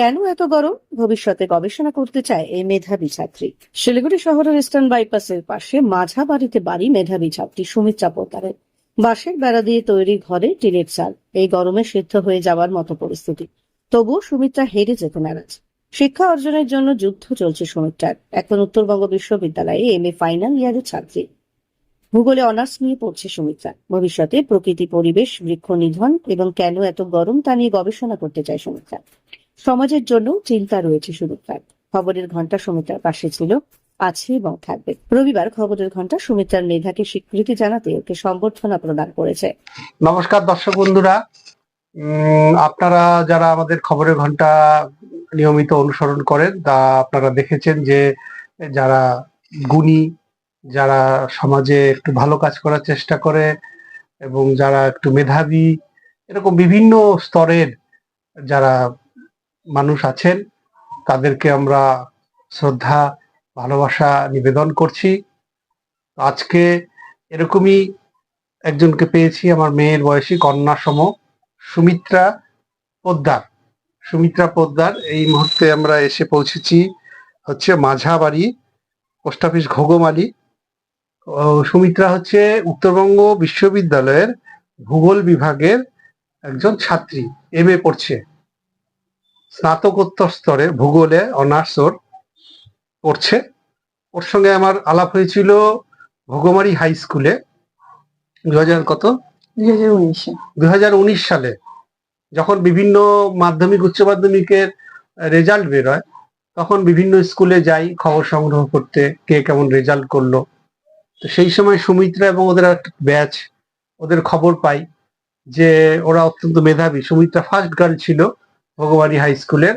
কেন এত গরম? ভবিষ্যতে গবেষণা করতে চায় এই মেধাবী ছাত্রী। শিলিগুড়ি শহরের ইস্টার্ন বাইপাসের পাশে মাঝা বাড়িতে বাড়ি মেধাবী ছাত্রী সুমিত্রা পোতারের বাঁশের বেড়া দিয়ে তৈরি ঘরে টিনের চাল। এই গরমে সিদ্ধ হয়ে যাওয়ার মতো পরিস্থিতি। তবুও সুমিত্রা হেরে যেতে নারাজ। শিক্ষা অর্জনের জন্য যুদ্ধ চলছে সুমিত্রার। এখন উত্তরবঙ্গ বিশ্ববিদ্যালয়ে এম এ ফাইনাল ইয়ারের ছাত্রী। ভূগোলে অনার্স নিয়ে পড়ছে সুমিত্রা। ভবিষ্যতে প্রকৃতি, পরিবেশ বৃক্ষ নিধন এবং কেন এত গরম তা নিয়ে গবেষণা করতে চায় সুমিত্রা। সমাজের জন্য চিন্তা রয়েছে সুমিত্রার। খবরের ঘণ্টা সুমিত্রার পাশে ছিল, আছে এবং থাকবে। রবিবার খবরের ঘণ্টা সুমিত্রার মেধাকে স্বীকৃতি জানাতে ওকে সম্বর্ধনা প্রদান করেছে। নমস্কার দর্শক বন্ধুরা। আপনারা যারা আমাদের খবরের ঘণ্টা নিয়মিত অনুসরণ করেন, তা আপনারা দেখেছেন যে যারা গুণী, যারা সমাজে একটু ভালো কাজ করার চেষ্টা করে এবং যারা একটু মেধাবী, এরকম বিভিন্ন স্তরের যারা মানুষ আছেন, তাদেরকে আমরা শ্রদ্ধা, ভালোবাসা নিবেদন করছি। আজকে এরকমই একজনকে পেয়েছি, আমার মেয়ের বয়সী কন্যা সম সুমিত্রা পোদ্দার। সুমিত্রা পোদ্দার, এই মুহূর্তে আমরা এসে পৌঁছেছি হচ্ছে মাঝাবাড়ি, পোস্ট অফিস ঘোগমালি। সুমিত্রা হচ্ছে উত্তরবঙ্গ বিশ্ববিদ্যালয়ের ভূগোল বিভাগের একজন ছাত্রী, এম এ পড়ছে। স্নাতকোত্তর স্তরে ভূগোলে অনার্স ওর পড়ছে ওর সঙ্গে আমার আলাপ হয়েছিল ঘোগমারি হাই স্কুলে দু হাজার কত দুই হাজার উনিশে দু সালে যখন বিভিন্ন মাধ্যমিক উচ্চ মাধ্যমিকের রেজাল্ট বেরোয় তখন বিভিন্ন স্কুলে যাই খবর সংগ্রহ করতে কে কেমন রেজাল্ট করল। তো সেই সময় সুমিত্রা এবং ওদের একটা ব্যাচ ওদের খবর পাই যে ওরা অত্যন্ত মেধাবী। সুমিত্রা ফার্স্ট গার্ল ছিল। ভগবানী হাই স্কুলের,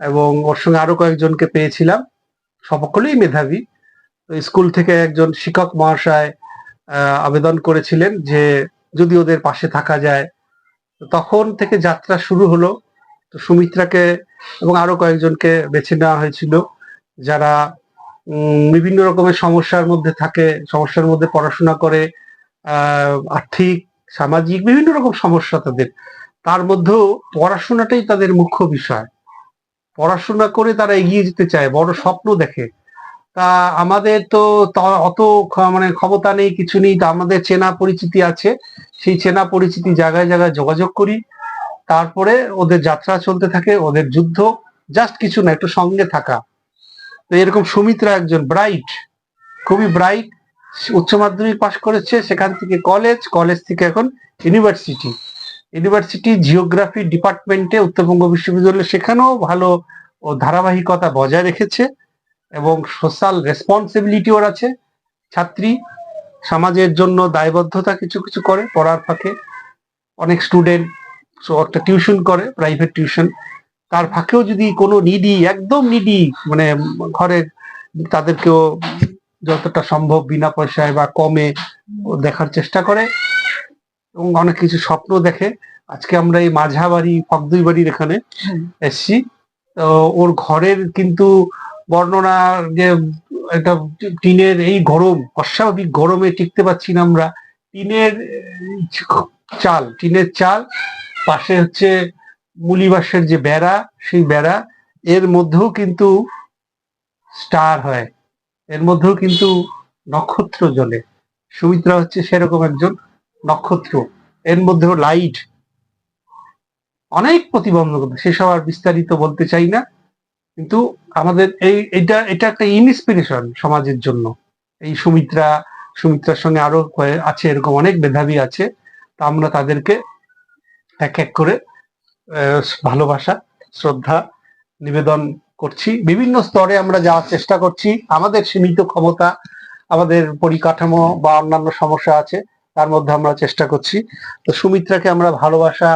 এবং ওর সঙ্গে আরও কয়েকজনকে পেয়েছিলাম সকলেই মেধাবী। তো স্কুল থেকে একজন শিক্ষক মহাশয় আবেদন করেছিলেন যে যদি ওদের পাশে থাকা যায়। তখন থেকে যাত্রা শুরু হলো। তো সুমিত্রাকে এবং আরও কয়েকজনকে বেছে নেওয়া হয়েছিল, যারা বিভিন্ন রকমের সমস্যার মধ্যে থাকে, সমস্যার মধ্যে পড়াশোনা করে আর্থিক, সামাজিক, বিভিন্ন রকম সমস্যা তাদের। তার মধ্যেও পড়াশোনাটাই তাদের মুখ্য বিষয়। পড়াশোনা করে তারা এগিয়ে যেতে চায়, বড় স্বপ্ন দেখে। তা আমাদের তো অত মানে ক্ষমতা নেই, কিছু নেই, তা আমাদের চেনা পরিচিতি আছে। সেই চেনা পরিচিতি জায়গায় জায়গায় যোগাযোগ করি। তারপরে ওদের যাত্রা চলতে থাকে, ওদের যুদ্ধ, জাস্ট কিছু না, একটু সঙ্গে থাকা। তো এরকম সুমিত্রা একজন ব্রাইট, খুবই ব্রাইট, উচ্চ মাধ্যমিক পাশ করেছে, সেখান থেকে কলেজ কলেজ থেকে এখন ইউনিভার্সিটি। ইউনিভার্সিটি জিওগ্রাফি ডিপার্টমেন্টে উত্তরবঙ্গ বিশ্ববিদ্যালয় সেখানেও ভালো ধারাবাহিকতা বজায় রেখেছে এবং সোশ্যাল রেসপন্সিবিলিটি ওর আছে। ছাত্রী সমাজের জন্য দায়বদ্ধতা কিছু কিছু করে পড়ার ফাঁকে। অনেক স্টুডেন্ট একটা টিউশন করে প্রাইভেট টিউশন তার ফাঁকেও যদি কোনো নিডি একদম নিডি মানে ঘরে তাদেরকেও যতটা সম্ভব বিনা পয়সায় বা কমে দেখার চেষ্টা করে। এবং অনেক কিছু স্বপ্ন দেখে। আজকে আমরা এই মাঝাবাড়ি ফকদুই বাড়ির এখানে এসছি। তো ওর ঘরের কিন্তু বর্ণনা যে একটা টিনের এই গরম অস্বাভাবিক গরমে টিকতে পারছি না আমরা। টিনের চাল টিনের চাল পাশে হচ্ছে মুলিবাসের যে বেড়া সেই বেড়া এর মধ্যেও কিন্তু স্টার হয়। এর মধ্যেও কিন্তু নক্ষত্র জ্বলে। সুমিত্রা হচ্ছে সেরকম একজন। নক্ষত্র, এর মধ্যেও লাইট। অনেক প্রতিবন্ধকতা সেসব আর বিস্তারিত বলতে চাই না। কিন্তু আমাদের এই, এটা এটা একটা ইনস্পিরেশন সমাজের জন্য। এই সুমিত্রা, সুমিত্রার সঙ্গে আরও আছে এরকম অনেক মেধাবী আছে। তা আমরা তাদেরকে এক এক করে ভালোবাসা, শ্রদ্ধা, নিবেদন করছি। বিভিন্ন স্তরে আমরা যাওয়ার চেষ্টা করছি। আমাদের সীমিত ক্ষমতা, আমাদের পরিকাঠামো বা অন্যান্য সমস্যা আছে। তার মধ্যে আমরা চেষ্টা করছি। তো সুমিত্রাকে আমরা ভালোবাসা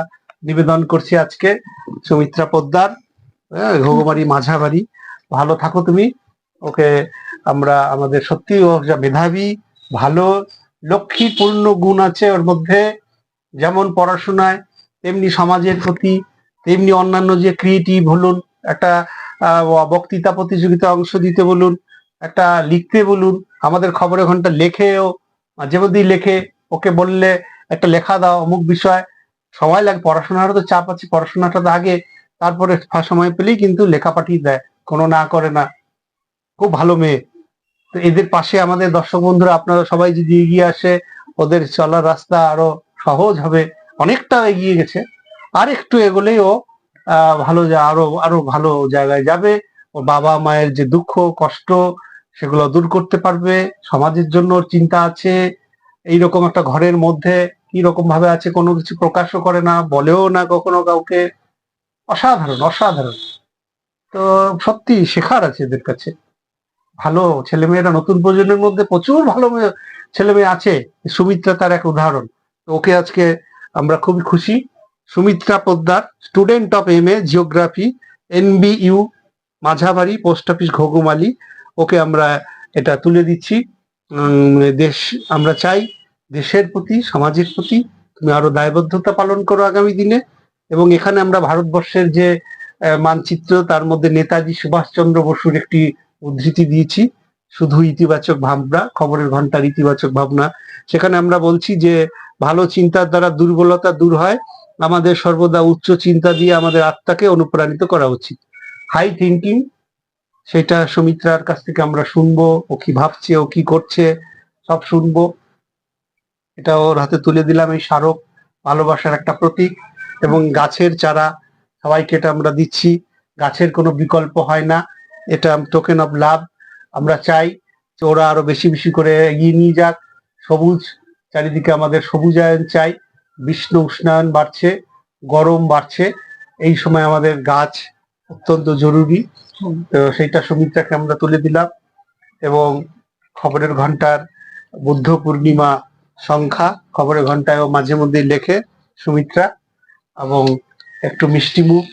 নিবেদন করছি আজকে। সুমিত্রা পোদ্দার হ্যাঁ, ঘোগবাড়ি মাঝাবাড়ি। ভালো থাকো তুমি। ওকে আমরা আমাদের সত্যি ও যা মেধাবী ভালো লক্ষ্মী পূর্ণ গুণ আছে ওর মধ্যে। যেমন পড়াশোনায় তেমনি সমাজের প্রতি তেমনি অন্যান্য যে ক্রিয়েটিভ বলুন একটা বক্তৃতা প্রতিযোগিতা অংশ দিতে বলুন একটা লিখতে বলুন। আমাদের খবরের ঘণ্টা লেখেও মাঝে মধ্যেই লেখে। ওকে বললে একটা লেখা দাও, অমুক বিষয়। সবাই লাগে, পড়াশোনারও তো চাপ আছে, পড়াশোনাটা তো আগে। তারপরে সময় পেলেই কিন্তু লেখা পাঠিয়ে দেয়, কোনো না করে না। খুব ভালো মেয়ে। তো এদের পাশে আমাদের দর্শক বন্ধুরা, আপনারা সবাই যদি এগিয়ে আসে, ওদের চলার রাস্তা আরও সহজ হবে, অনেকটা এগিয়ে গেছে। আর একটু এগোলেই ও ভালো যা- আরও আরও ভালো জায়গায় যাবে। ও বাবা মায়ের যে দুঃখ, কষ্ট, সেগুলো দূর করতে পারবে। সমাজের জন্য চিন্তা আছে। এইরকম একটা ঘরের মধ্যে কি রকম ভাবে আছে, কোনো কিছু প্রকাশও করে না, বলেও না কখনো কাউকে। অসাধারণ অসাধারণ। তো সত্যি শেখার আছে এদের কাছে। ভালো ছেলেমেয়েরা নতুন প্রজন্মের মধ্যে প্রচুর ভালো ছেলে মেয়ে আছে। সুমিত্রা তার এক উদাহরণ। তো ওকে আজকে আমরা খুবই খুশি। Sumitra Poddar, student of M A, geography NBU Majhabari, post office Ghughumali okay আমরা এটা তুলে দিচ্ছি। দেশ, আমরা চাই দেশের প্রতি, সমাজের প্রতি তুমি আরও দায়বদ্ধতা পালন করো আগামী দিনে। এবং এখানে আমরা ভারতবর্ষের যে মানচিত্র, তার মধ্যে নেতাজি সুভাষচন্দ্র বসুর একটি উদ্ধৃতি দিয়েছি। শুধু ইতিবাচক ভাবনা, খবরের ঘণ্টার ইতিবাচক ভাবনা। সেখানে আমরা বলছি যে, ভালো চিন্তার দ্বারা দুর্বলতা দূর হয়। আমাদের সর্বদা উচ্চ চিন্তা দিয়ে আমাদের আত্মাকে অনুপ্রাণিত করা উচিত। হাই থিঙ্কিং সেটা সুমিত্রার কাছ থেকে আমরা শুনব, ও কি ভাবছে, ও কি করছে, সব শুনব। এটা ওর হাতে তুলে দিলাম এই স্মারক, ভালোবাসার একটা প্রতীক। এবং গাছের চারা, সবাইকে এটা আমরা দিচ্ছি। গাছের কোনো বিকল্প হয় না, এটা টোকেন অফ লাভ আমরা চাই যে ওরা আরও বেশি বেশি করে এগিয়ে নিয়ে যাক। সবুজ, চারিদিকে আমাদের সবুজায়ন চাই। বিষ্ণু উষ্ণায়ন বাড়ছে, গরম বাড়ছে। এই সময় আমাদের গাছ অত্যন্ত জরুরি। তো সেইটা সুমিত্রাকে আমরা তুলে দিলাম এবং খবরের ঘণ্টার বুদ্ধ পূর্ণিমা সংখ্যা খবরের ঘন্টায় ও মাঝে মধ্যে লেখে সুমিত্রা এবং একটু মিষ্টি মুখ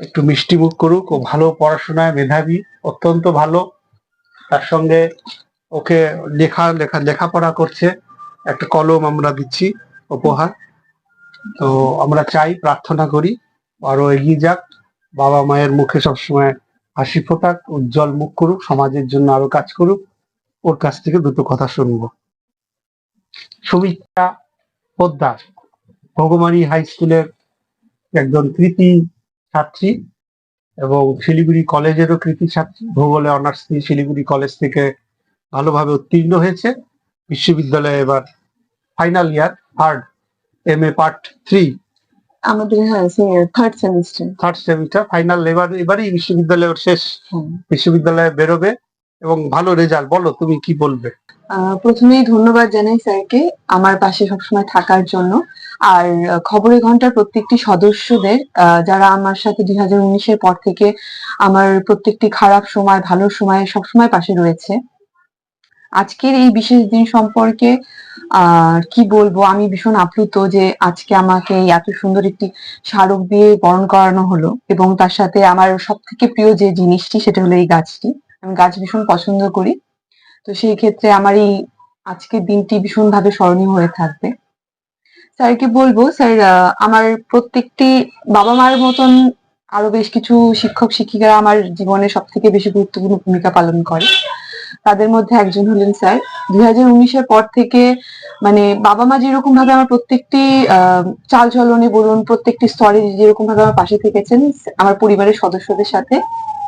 একটু মিষ্টি মুখ করুক ও ভালো পড়াশোনায় মেধাবী অত্যন্ত ভালো। তার সঙ্গে ওকে লেখা লেখা লেখাপড়া করছে। একটা কলম আমরা দিচ্ছি উপহার। তো আমরা চাই প্রার্থনা করি। আরও এগিয়ে যাক। বাবা মায়ের মুখে সবসময় হাসি ফোটাক, উজ্জ্বল মুখ করুক, সমাজের জন্য আরও কাজ করুক। ওর কাছ থেকে দুটো কথা শুনব। সুমিত্রা পোদ্দার ভগমানী হাই স্কুলের একজন কৃতি ছাত্রী এবং শিলিগুড়ি কলেজেরও কৃতি ছাত্রী। ভূগোলে, অনার্স নিয়ে শিলিগুড়ি কলেজ থেকে ভালোভাবে উত্তীর্ণ হয়েছে। বিশ্ববিদ্যালয়ে এবার final year third M A part three আমাদের হ্যাঁ third semester third semester final এবার এবারই বিশ্ববিদ্যালয়ে ওর শেষ বিশ্ববিদ্যালয়ে বেরোবে এবং ভালো রেজাল্ট বলো তুমি কি বলবে? প্রথমেই ধন্যবাদ জানাই স্যারকে আমার পাশে সবসময় থাকার জন্য। আর খবরের ঘণ্টার প্রত্যেকটি সদস্যদের যারা আমার সাথে দুই হাজার উনিশের পর থেকে আমার প্রত্যেকটি খারাপ সময় ভালো সময় সবসময় পাশে রয়েছে। আজকের এই বিশেষ দিন সম্পর্কে আহ, কি বলব, আমি ভীষণ আপ্লুত যে আজকে আমাকে এত সুন্দর একটি স্মারক দিয়ে বরণ করানো হলো এবং তার সাথে আমার সব থেকে প্রিয় যে জিনিসটি সেটা হলো এই গাছটি। আমি গাছ ভীষণ পছন্দ করি। তো সেই ক্ষেত্রে আমার এই আজকের দিনটি ভীষণ ভাবে স্মরণীয় হয়ে থাকবে। স্যারকে বলব, স্যার আমার প্রত্যেকটি বাবা মার মতন আরও বেশ কিছু শিক্ষক শিক্ষিকারা আমার জীবনে সব থেকে বেশি গুরুত্বপূর্ণ ভূমিকা পালন করে। তাদের মধ্যে একজন হলেন স্যার। দুই হাজার উনিশের পর থেকে মানে বাবা মা যেরকম ভাবে আমার প্রত্যেকটি চাল চলনে বলুন, প্রত্যেকটি স্তরে যেরকম ভাবে আমার পাশে থেকেছেন, আমার পরিবারের সদস্যদের সাথে,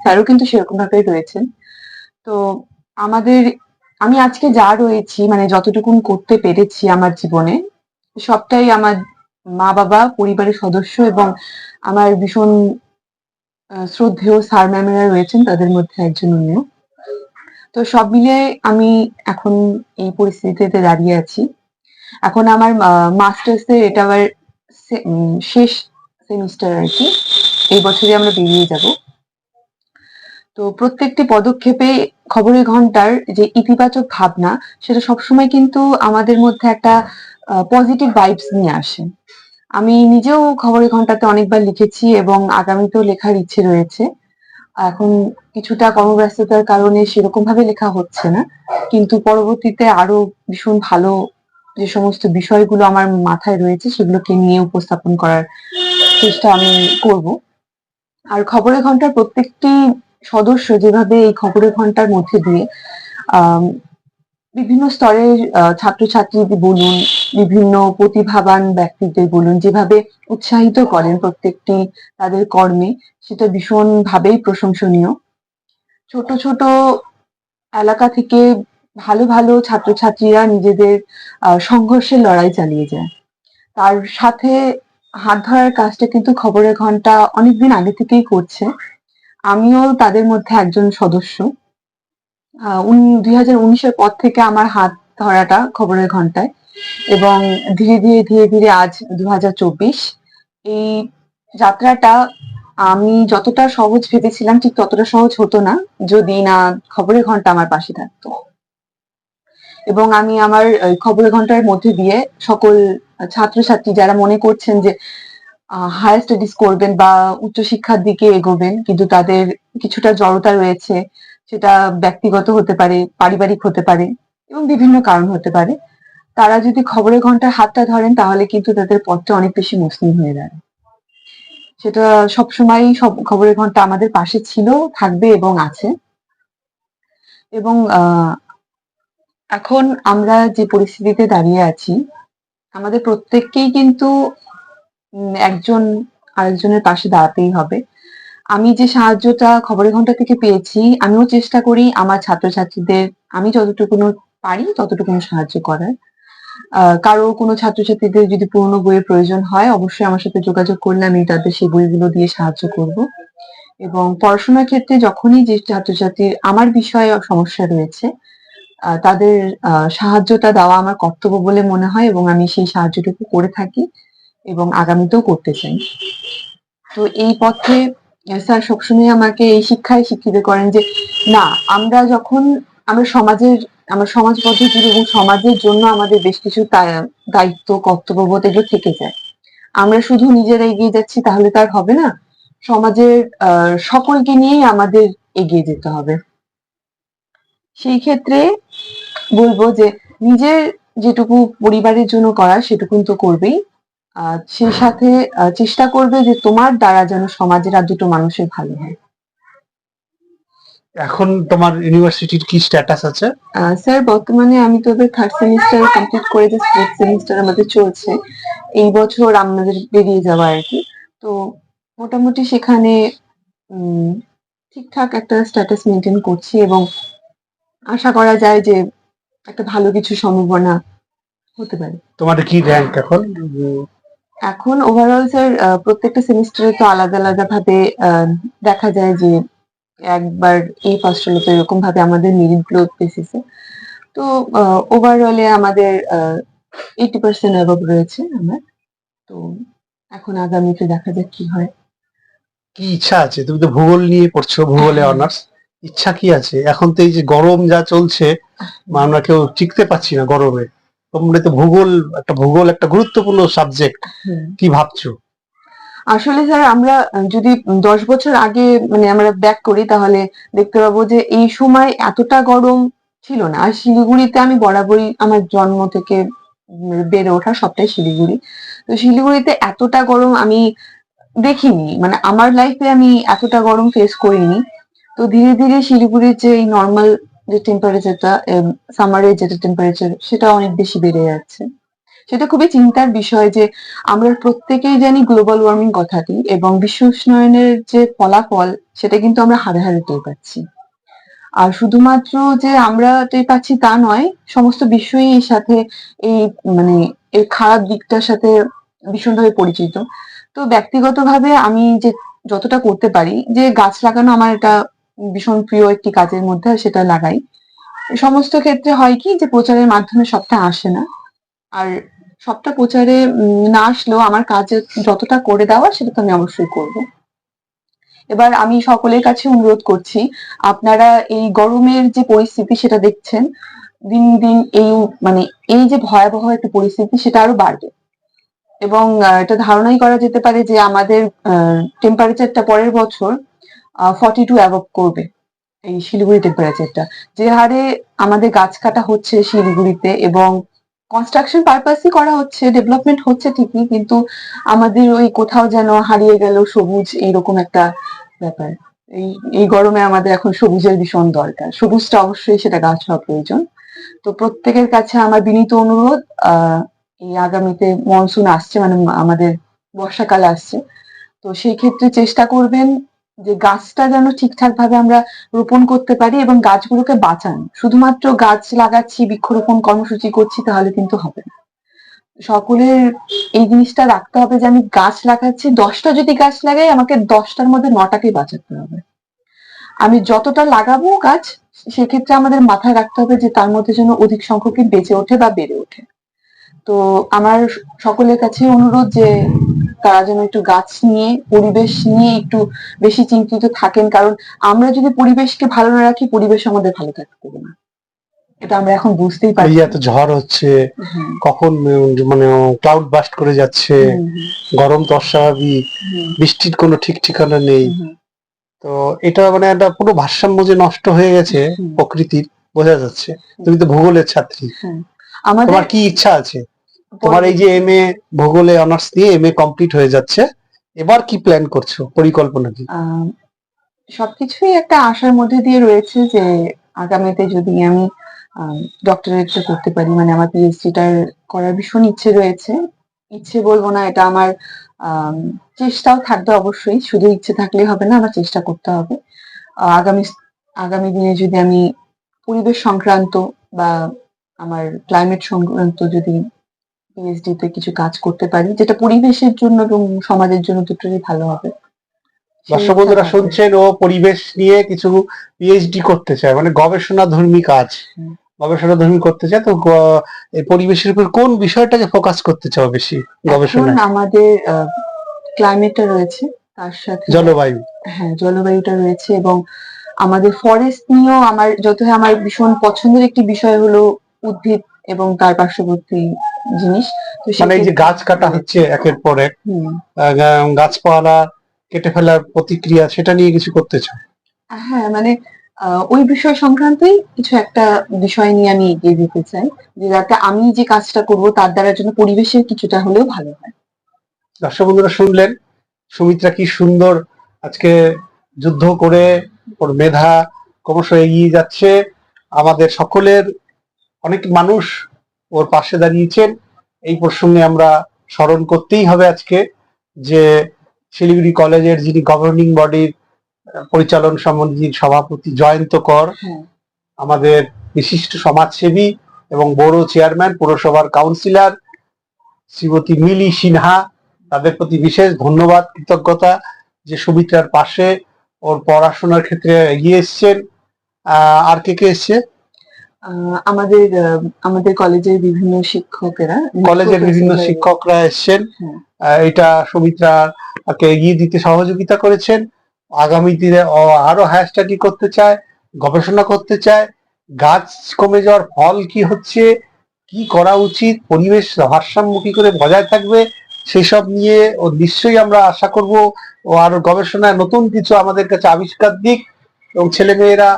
স্যারও কিন্তু সেরকম ভাবে রয়েছেন। তো আমাদের, আমি আজকে যা রয়েছি মানে যতটুকুন করতে পেরেছি আমার জীবনে, সবটাই আমার মা বাবা পরিবারের সদস্য এবং আমার ভীষণ শ্রদ্ধেয় স্যার ম্যামেরা রয়েছেন, তাদের মধ্যে একজন উনিও। তো সব মিলিয়ে আমি এখন এই পরিস্থিতিতে দাঁড়িয়ে আছি। এখন আমার মাস্টার্স এর এটা আবার শেষ সেমিস্টার আর কি। এই বছরই আমরা বেরিয়ে যাব। তো প্রত্যেকটি পদক্ষেপে খবরের ঘণ্টার যে ইতিবাচক ভাবনা, সেটা সবসময় কিন্তু আমাদের মধ্যে একটা পজিটিভ ভাইবস নিয়ে আসে। আমি নিজেও খবরের ঘন্টাতে অনেকবার লিখেছি এবং আগামীতেও লেখার ইচ্ছে রয়েছে। এখন কিছুটা কর্মব্যস্ততার কারণে সেরকম ভাবে লেখা হচ্ছে না। কিন্তু পরবর্তীতে আরও ভীষণ ভালো যে সমস্ত বিষয়গুলো আমার মাথায় রয়েছে, সেগুলোকে নিয়ে উপস্থাপন করার চেষ্টা আমি করব। আর খবরের ঘণ্টার প্রত্যেকটি সদস্য যেভাবে এই খবরের ঘণ্টার মধ্যে দিয়ে বিভিন্ন স্তরের ছাত্রছাত্রী বলুন বিভিন্ন প্রতিভাবান ব্যক্তিদের বলুন, যেভাবে উৎসাহিত করেন প্রত্যেকটি তাদের কর্মে, সেটা ভীষণ ভাবেই প্রশংসনীয়। ছোট ছোট এলাকা থেকে ভালো ভালো ছাত্রছাত্রীরা নিজেদের সংঘর্ষের লড়াই চালিয়ে যায়। তার সাথে হাত ধরার কাজটা কিন্তু খবরের ঘণ্টা অনেকদিন আগে থেকেই করছে। আমিও তাদের মধ্যে একজন সদস্য। আহ দুই হাজার উনিশের পর থেকে আমার হাত ধরাটা খবরের ঘন্টায় এবং ধীরে ধীরে ধীরে ধীরে আজ দু এই যাত্রাটা আমি যতটা সহজ ভেবেছিলাম, ঠিক ততটা সহজ হতো না, যদি না খবরের ঘণ্টা আমার পাশে থাকতো। এবং আমি আমার খবরের ঘণ্টার মধ্যে দিয়ে সকল ছাত্রছাত্রী যারা মনে করছেন যে হায়ার স্টাডিজ করবেন বা উচ্চশিক্ষার দিকে এগোবেন, কিন্তু তাদের কিছুটা জড়তা রয়েছে, সেটা ব্যক্তিগত হতে পারে, পারিবারিক হতে পারে, এবং বিভিন্ন কারণ হতে পারে। তারা যদি খবরের ঘণ্টার হাতটা ধরেন, তাহলে কিন্তু তাদের পথটা অনেক বেশি মসৃণ হয়ে দাঁড়ায় সেটা সবসময় সব খবরের ঘণ্টা আমাদের পাশে ছিল, থাকবে এবং আছে। এবং এখন আমরা যে পরিস্থিতিতে দাঁড়িয়ে আছি, আমাদের প্রত্যেককেই কিন্তু একজন আরেকজনের পাশে দাঁড়াতেই হবে। আমি যে সাহায্যটা খবরের ঘণ্টা থেকে পেয়েছি, আমিও চেষ্টা করি আমার ছাত্রছাত্রীদের, আমি যতটুকু পারি ততটুকু সাহায্য করার। কারও কোনো ছাত্রছাত্রীদের যদি পুরনো বইয়ের প্রয়োজন হয়, অবশ্যই আমার সাথে যোগাযোগ করলে আমি তাদের সেই বইগুলো দিয়ে সাহায্য করব। এবং পড়াশোনার ক্ষেত্রে যখনই যে ছাত্রছাত্রীর আমার বিষয়ে সমস্যা রয়েছে তাদের সাহায্যটা দেওয়া আমার কর্তব্য বলে মনে হয় এবং আমি সেই সাহায্যটুকু করে থাকি এবং আগামীতেও করতে চাই। তো এই পথে স্যার সবসময় আমাকে এই শিক্ষায় শিক্ষিত করেন যে, না, আমরা যখন আমরা সমাজের, আমার সমাজ পদ্ধতি এবং সমাজের জন্য আমাদের বেশ কিছু দায়িত্ব, কর্তব্যবোধ এগুলো থেকে যায়। আমরা শুধু নিজেরা এগিয়ে যাচ্ছি তাহলে তার হবে না। সমাজের সকলকে নিয়েই আমাদের এগিয়ে যেতে হবে। সেই ক্ষেত্রে বলব যে নিজের যেটুকু পরিবারের জন্য করা সেটুকু তো করবেই। সেই সাথে চেষ্টা করবে যে তোমার দ্বারা যেন সমাজের আর দুটো মানুষের ভালো হয়। এখন তোমার ইউনিভার্সিটির কি স্ট্যাটাস আছে? স্যার বর্তমানে আমি তো এবার থার্ড সেমিস্টার কমপ্লিট করে যে ফোর্থ সেমিস্টার আমাদের চলছে। এই বছর আমাদের বেরিয়ে যাওয়া আর কি। তো মোটামুটি সেখানে ঠিকঠাক একটা স্ট্যাটাস মেনটেন করছি এবং আশা করা যায় যে একটা ভালো কিছু সম্ভাবনা হতে পারে। তোমার কি র্যাঙ্ক এখন? এখন ওভারঅল স্যার প্রত্যেকটা সেমিস্টারে তো আলাদা আলাদা ভাবে দেখা যায় যে একবার এই ফার্স্ট হলো তো এরকম ভাবে আমাদের মেরিটগুলো বেসিসে তো ওভারঅলে আমাদের এইটি পার্সেন্ট অ্যাবভ রয়েছে আমার। তো এখন আগামীতে দেখা যাক কি হয়। কি ইচ্ছা আছে? তুমি তো ভূগোল নিয়ে পড়ছো ভূগোলে হ্যাঁ। অনার্স ইচ্ছা কি আছে? এখন তো এই যে গরম যা চলছে আমরা কেউ টিকতে পারছি না গরমে। তোমরা তো ভূগোল একটা ভূগোল একটা গুরুত্বপূর্ণ সাবজেক্ট কি ভাবছ? আসলে স্যার, আমরা যদি দশ বছর আগে মানে আমরা ব্যাক করি, তাহলে দেখতে পাবো যে এই সময় এতটা গরম ছিল না। আর শিলিগুড়িতে আমি বরাবরই আমার জন্ম থেকে বেড়ে ওঠা সবটাই শিলিগুড়ি। তো শিলিগুড়িতে এতটা গরম আমি দেখিনি। মানে আমার লাইফে আমি এতটা গরম ফেস করিনি। তো ধীরে ধীরে শিলিগুড়ির যে এই নর্মাল যে টেম্পারেচারটা সামারের যেটা টেম্পারেচার সেটা অনেক বেশি বেড়ে যাচ্ছে। সেটা খুবই চিন্তার বিষয় যে আমরা প্রত্যেকেই জানি গ্লোবাল ওয়ার্মিং কথাটি এবং বিশ্ব উষ্ণায়নের যে ফলাফল, সেটা কিন্তু আমরা হারে হারে টের পাচ্ছি। আর শুধুমাত্র যে আমরা টের পাচ্ছি তা নয়, সমস্ত বিশ্বই এর সাথে এই মানে এর খারাপ দিকটার সাথে ভীষণভাবে পরিচিত। তো ব্যক্তিগতভাবে আমি যে যতটা করতে পারি, যে গাছ লাগানো আমার এটা ভীষণ প্রিয় একটি কাজের মধ্যে সেটা লাগাই। সমস্ত ক্ষেত্রে হয় কি যে প্রচারের মাধ্যমে সবটা আসে না। আর সবটা প্রচারে না আসলেও আমার কাজে যতটা করে দেওয়া সেটা তো আমি অবশ্যই করব। এবার আমি সকলের কাছে অনুরোধ করছি, আপনারা এই গরমের যে পরিস্থিতি সেটা দেখছেন, দিন দিন এই মানে এই যে ভয়াবহ একটা পরিস্থিতি সেটা আরও বাড়বে। এবং এটা ধারণাই করা যেতে পারে যে আমাদের টেম্পারেচারটা পরের বছর ফর্টি টু অ্যাভব করবে, এই শিলিগুড়ি টেম্পারেচারটা যে হারে আমাদের গাছ কাটা হচ্ছে শিলিগুড়িতে এবং কনস্ট্রাকশন পারপাসই করা হচ্ছে ডেভেলপমেন্ট হচ্ছে ঠিকই, কিন্তু আমাদের ওই কোথাও যেন হারিয়ে গেল সবুজ এইরকম একটা ব্যাপার। এই এই গরমে আমাদের এখন সবুজের ভীষণ দরকার। সবুজটা অবশ্যই সেটা গাছ হওয়া প্রয়োজন। তো প্রত্যেকের কাছে আমার বিনীত অনুরোধ, আহ, এই আগামীতে মনসুন আসছে মানে আমাদের বর্ষাকাল আসছে। তো সেই ক্ষেত্রে চেষ্টা করবেন যে গাছটা যেন ঠিকঠাক ভাবে আমরা রোপণ করতে পারি এবং গাছগুলোকে বাঁচান। শুধুমাত্র গাছ লাগাচ্ছি, বৃক্ষরোপণ কর্মসূচি করছি, তাহলে কিন্তু হবে না। সকলের এই জিনিসটা রাখতে হবে যে আমি গাছ লাগাচ্ছি, দশটা যদি গাছ লাগাই, আমাকে দশটার মধ্যে নটাকে বাঁচাতে হবে। আমি যতটা লাগাবো গাছ, সেক্ষেত্রে আমাদের মাথায় রাখতে হবে যে তার মধ্যে যেন অধিক সংখ্যকই বেঁচে ওঠে বা বেড়ে ওঠে। তো আমার সকলের কাছে অনুরোধ যে তারা যেন একটু গাছ নিয়ে পরিবেশ নিয়ে একটু বেশি চিন্তিত থাকেন। কারণ আমরা যদি পরিবেশকে ভালো না রাখি পরিবেশ আমাদের ভালো থাকতে না। এটা আমরা এখন বুঝতেই পারি যে এত ঝড় হচ্ছে কখন মানে ক্লাউড বাস্ট করে যাচ্ছে গরম তো অস্বাভাবিক বৃষ্টির কোনো ঠিক ঠিকানা নেই। তো এটা মানে একটা পুরো ভারসাম্য যে নষ্ট হয়ে গেছে প্রকৃতির বোঝা যাচ্ছে। তুমি তো ভূগোলের ছাত্রী। আমাদের তোমার কি ইচ্ছা আছে? তোমার এই যে এম এ ভূগোলে অনার্স দিয়ে এম এ কমপ্লিট হয়ে যাচ্ছে এবার কি প্ল্যান করছ? পরিকল্পনা কি? সবকিছুই একটা আশার মধ্যে দিয়ে রয়েছে যে আগামীতে যদি আমি ডক্টরেটটা করতে পারি মানে আমার পিএইচডিটার করার ভীষণ ইচ্ছে রয়েছে। ইচ্ছে বলব না এটা আমার আম, চেষ্টাও থাকবে অবশ্যই শুধু ইচ্ছে থাকলেই হবে না আমার চেষ্টা করতে হবে। আগামী আগামী দিনে যদি আমি পরিবেশ সংক্রান্ত বা আমার ক্লাইমেট সংক্রান্ত যদি পিএইচডি তে কিছু কাজ করতে পারি যেটা পরিবেশের জন্য এবং সমাজের জন্য দুটোই ভালো হবে। দর্শক বন্ধুরা শুনছেন ও পরিবেশ নিয়ে কিছু পিএইচডি করতে চায় মানে গবেষণা ধর্মী কাজ। গবেষণা ধর্মী করতে চায় তো পরিবেশের উপর কোন বিষয়টাকে ফোকাস করতে চাও বেশি এখন গবেষণায় আমাদের ক্লাইমেটটা রয়েছে তার সাথে জলবায়ু। হ্যাঁ জলবায়ুটা রয়েছে এবং আমাদের ফরেস্ট নিয়েও আমার যত আমার ভীষণ পছন্দের একটি বিষয় হলো উদ্ভিদ এবং তার পার্শ্ববর্তী জিনিস মানে এই যে গাছ কাটা হচ্ছে একের পর এক গাছপালা কেটে ফেলার প্রতিক্রিয়া সেটা নিয়ে কিছু করতে চাও? হ্যাঁ মানে ওই বিষয় সংক্রান্তই কিছু একটা বিষয় নিয়ে আমি এগিয়ে যেতে চাই যে যাতে আমি যে কাজটা করব তার দ্বারা জন্য পরিবেশের কিছুটা হলেও ভালো হয়। দর্শক বন্ধুরা শুনলেন সুমিত্রা কি সুন্দর আজকে যুদ্ধ করে ওর মেধা ক্রমশ এগিয়ে যাচ্ছে। আমাদের সকলের অনেক মানুষ ওর পাশে দাঁড়িয়েছেন। এই প্রসঙ্গে আমরা স্মরণ করতেই হবে আজকে যে শিলিগুড়ি কলেজের যিনি গভর্নিং বডির পরিচালন সমিতির সভাপতি জয়ন্ত কর হ্যাঁ। আমাদের বিশিষ্ট সমাজসেবী এবং বড় চেয়ারম্যান পুরসভার কাউন্সিলর শ্রীমতী মিলি সিনহা তাদের প্রতি বিশেষ ধন্যবাদ কৃতজ্ঞতা যে সুমিত্রার পাশে ওর পড়াশোনার ক্ষেত্রে এগিয়ে এসছেন। আর কে কে এসছে? আমাদের আমাদের কলেজের বিভিন্ন শিক্ষকেরা কলেজের বিভিন্ন শিক্ষকরা এসছেন। হ্যাঁ। এটা সুমিত্রাকে এগিয়ে দিতে সহযোগিতা করেছেন। আগামী দিনে ও আরও হায়ার স্টাডি করতে চায় গবেষণা করতে চায়। গাছ কমে যাওয়ার ফল কি হচ্ছে কি করা উচিত পরিবেশ ভারসাম্য কি করে বজায় থাকবে সেসব নিয়ে ও নিশ্চয়ই আমরা আশা করব। ও আরও গবেষণায় নতুন কিছু আমাদের কাছে আবিষ্কার দিক এবং ছেলেমেয়েরা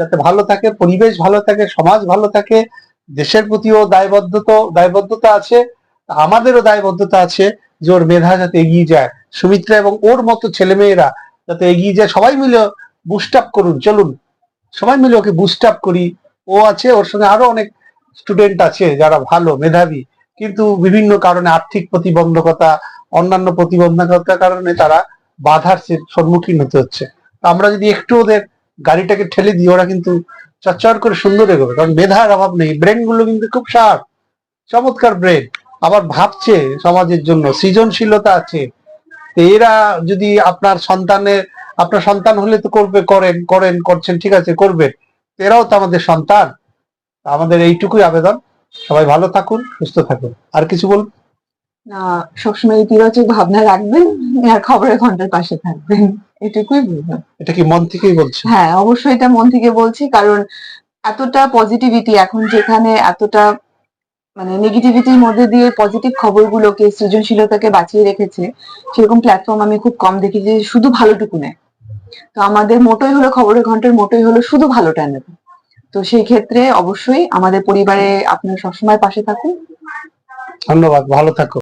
যাতে ভালো থাকে, পরিবেশ ভালো থাকে, সমাজ ভালো থাকে, দেশের প্রতিও দায়বদ্ধতা দায়বদ্ধতা আছে আমাদেরও দায়বদ্ধতা আছে যে ওর মেধা যাতে এগিয়ে যায়। সুমিত্রা এবং ওর মতো ছেলেমেয়েরা যাতে এগিয়ে যায়, সবাই মিলে বুস্ট আপ করুন, চলুন। সবাই মিলে ওকে বুস্ট আপ করি। ও আছে, ওর সঙ্গে আরও অনেক স্টুডেন্ট আছে যারা ভালো, মেধাবী। কিন্তু বিভিন্ন কারণে আর্থিক প্রতিবন্ধকতা, অন্যান্য প্রতিবন্ধকতার কারণে তারা বাধার সম্মুখীন হতে হচ্ছে। আমরা যদি একটু ওদের গাড়িটাকে ঠেলে দিয়ে ওরা কিন্তু চচ্চর করে সুন্দর এগোবে। কারণ মেধার অভাব নেই। ব্রেনগুলো কিন্তু খুব শার্প। চমৎকার ব্রেন। আবার ভাবছে সমাজের জন্য, সৃজনশীলতা আছে। এরা যদি আপনার সন্তানের আপনার সন্তান হলে তো করবে, করেন করেন, করছেন, ঠিক আছে করবে এরাও তো আমাদের সন্তান। আমাদের এইটুকুই আবেদন। সবাই ভালো থাকুন, সুস্থ থাকুন। আর কিছু বল না সবসময় ইতিবাচক ভাবনা রাখবেন আর খবরের ঘণ্টার পাশে থাকবেন। এটুকুই বলব। এটা কি মন থেকেই বলছে হ্যাঁ অবশ্যই এটা মন থেকে বলছি কারণ এতটা পজিটিভিটি এখন যেখানে এতটা মানে নেগেটিভিটির মধ্যে দিয়ে পজিটিভ খবরগুলোকে সৃজনশীলতাকে বাঁচিয়ে রেখেছে সেরকম প্ল্যাটফর্ম আমি খুব কম দেখি যে শুধু ভালোটুকু নেয়। তো আমাদের মোটোই হলো খবরের ঘণ্টার মোটোই হলো শুধু ভালোটা নেবে। তো সেই ক্ষেত্রে অবশ্যই আমাদের পরিবারে আপনারা সবসময় পাশে থাকুন। ধন্যবাদ ভালো থাকো